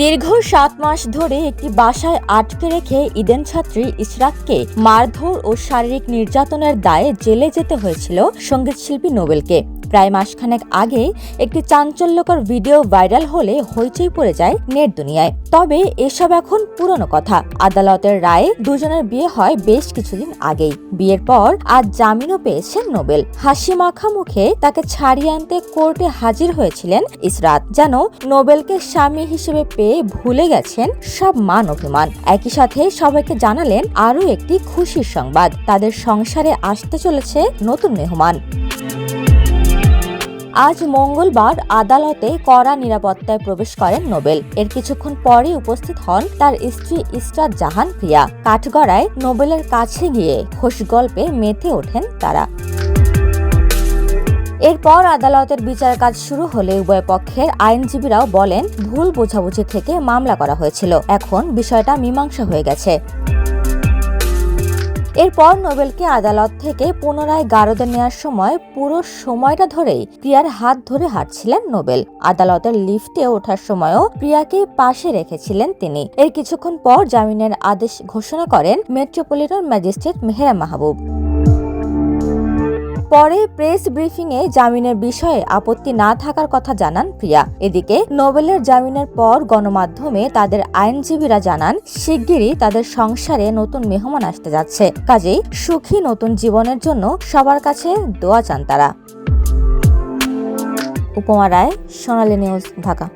দীর্ঘ সাত মাস ধরে একটি বাসায় আটকে রেখে ইডেন ছাত্রী ইশরাককে মারধর ও শারীরিক নির্যাতনের দায়ে জেলে যেতে হয়েছিল সঙ্গীতশিল্পী নোবেলকে। প্রায় মাসখানেক আগে একটি চাঞ্চল্যকর ভিডিও ভাইরাল হলে হইচই পড়ে যায় নেট দুনিয়ায়। তবে এসব এখন পুরনো কথা। আদালতের রায়ে দুজনের বিয়ে হয় বেশ কিছুদিন আগেই। বিয়ের পর আজ জামিনও পেয়েছেন নোবেল। হাসি মাখা মুখে তাকে ছাড়িয়ে আনতে কোর্টে হাজির হয়েছিলেন ইসরাত, যেন নোবেলকে স্বামী হিসেবে পেয়ে ভুলে গেছেন সব মান অভিমান। একই সাথে সবাইকে জানালেন আরও একটি খুশির সংবাদ। তাদের সংসারে আসতে চলেছে নতুন মেহমান। আজ মঙ্গলবার আদালতে কড়া নিরাপত্তায় প্রবেশ করেন নোবেল। এর কিছুক্ষণ পরে উপস্থিত হন তার স্ত্রী ইস্টার জাহান প্রিয়া। কাঠগড়ায় নোবেলের কাছে গিয়ে খোশ গল্পে মেতে ওঠেন তারা। এরপর আদালতের বিচার কাজ শুরু হলে উভয় পক্ষের আইনজীবীরাও বলেন, ভুল বোঝাবুঝি থেকে মামলা করা হয়েছিল। এখন বিষয়টা মীমাংসা হয়ে গেছে। এরপর নোবেলকে আদালত থেকে পুনরায় গারদে নেওয়ার সময় পুরো সময়টা ধরেই প্রিয়ার হাত ধরে হাঁটছিলেন নোবেল। আদালতের লিফটে ওঠার সময়ও প্রিয়াকে পাশে রেখেছিলেন তিনি। এর কিছুক্ষণ পর জামিনের আদেশ ঘোষণা করেন মেট্রোপলিটন ম্যাজিস্ট্রেট মেহেরা মাহবুব। পরে প্রেস ব্রিফিংয়ে জামিনের বিষয়ে আপত্তি না থাকার কথা জানান প্রিয়া। এদিকে নোবেলের জামিনের পর গণমাধ্যমে তাদের আইনজীবীরা জানান, শিগগিরই তাদের সংসারে নতুন মেহমান আসতে যাচ্ছে। কাজেই সুখী নতুন জীবনের জন্য সবার কাছে দোয়া চান তারা। উপমা রায়, সোনালী নিউজ, ঢাকা।